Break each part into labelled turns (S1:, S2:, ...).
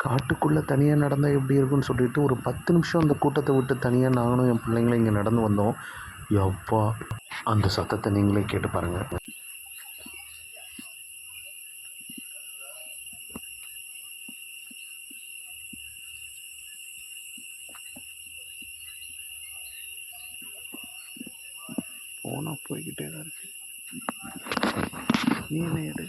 S1: காட்டுக்குள்ளே தனியாக நடந்தால் எப்படி இருக்கும்னு சொல்லிட்டு ஒரு பத்து நிமிஷம் அந்த கூட்டத்தை விட்டு தனியாக நானும் என் பிள்ளைங்களும் இங்கே நடந்து வந்தோம். யப்பா அந்த சத்தத்தை நீங்களே கேட்டு பாருங்கள் போனால் போய்கிட்டே தான் இருக்கு. நீ என்ன எடு?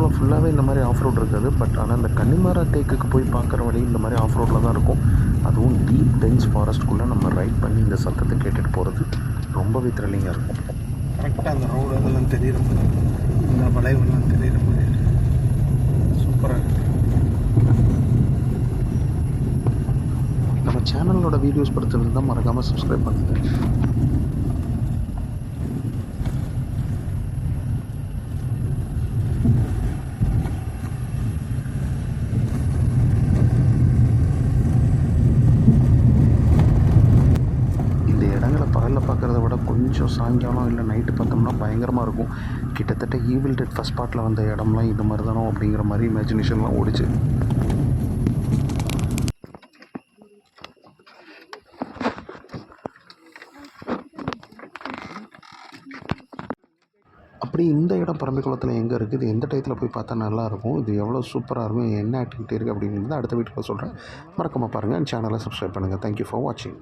S1: பரம்பிக்குளம் ஃபுல்லாகவே இந்த மாதிரி ஆஃப் ரோட் இருக்காது. பட் ஆனால் இந்த கன்னிமாரா டேக்குக்கு போய் பார்க்குற வழி இந்த மாதிரி ஆஃப் ரோட்டில் தான் இருக்கும். அதுவும் டீப் டென்ஸ் ஃபாரஸ்ட்குள்ளே நம்ம ரைட் பண்ணி இந்த சத்தத்தை கேட்டுட்டு போகிறது ரொம்பவே த்ரில்லிங்காக இருக்கும்.
S2: கரெக்டாக அந்த ரோடு அதெல்லாம் தெரியுற மாதிரி இந்த வளைவுலாம் தெரியுற சூப்பராக இருக்கு.
S1: நம்ம சேனலோட வீடியோஸ் பிடிச்சிருந்தால் மறக்காமல் சப்ஸ்கிரைப் பண்ணுங்கள் விட கொஞ்சம் சாயங்காலம் இல்லை நைட்டு பார்த்தோம்னா பயங்கரமாக இருக்கும். கிட்டத்தட்ட ஈவில் டெட் ஃபஸ்ட் பார்ட்டில் வந்த இடம்லாம் இது மாதிரி தானோ அப்படிங்கிற மாதிரி இமேஜினேஷன்லாம் ஓடிச்சு. அப்படி இந்த இடம் பரம்பிக்குளத்தில் எங்கே இருக்குது? எந்த டயத்தில் போய் பார்த்தா நல்லாயிருக்கும் இது எவ்வளோ சூப்பராக இருக்கும்? என்ன ஆக்டிவிட்டி இருக்குது அப்படிங்கிறது அடுத்த வீட்டுக்கு சொல்கிறேன் மறக்காமல் பாருங்கள் சேனலை சப்ஸ்கிரைப் பண்ணுங்கள் தேங்க்யூ ஃபார் வாட்சிங்